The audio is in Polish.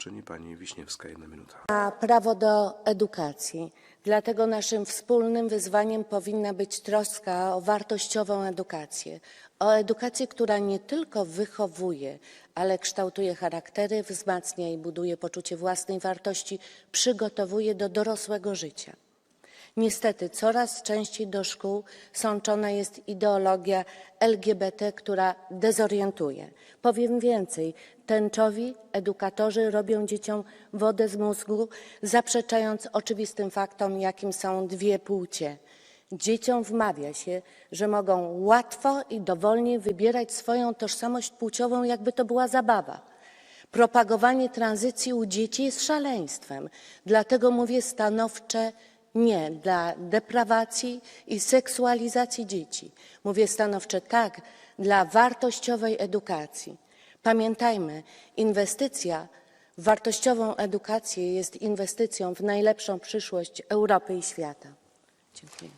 sprawozdawczyni pani Wiśniewska. Jedna minuta. ma prawo do edukacji. Dlatego naszym wspólnym wyzwaniem powinna być troska o wartościową edukację. O edukację, która nie tylko wychowuje, ale kształtuje charaktery, wzmacnia i buduje poczucie własnej wartości, przygotowuje do dorosłego życia. Niestety coraz częściej do szkół sączona jest ideologia LGBT, która dezorientuje. Powiem więcej, tęczowi edukatorzy robią dzieciom wodę z mózgu, zaprzeczając oczywistym faktom, jakim są dwie płcie. Dzieciom wmawia się, że mogą łatwo i dowolnie wybierać swoją tożsamość płciową, jakby to była zabawa. Propagowanie tranzycji u dzieci jest szaleństwem. Dlatego mówię stanowcze nie dla deprawacji i seksualizacji dzieci. Mówię stanowcze tak dla wartościowej edukacji. Pamiętajmy, inwestycja w wartościową edukację jest inwestycją w najlepszą przyszłość Europy i świata. Dziękuję.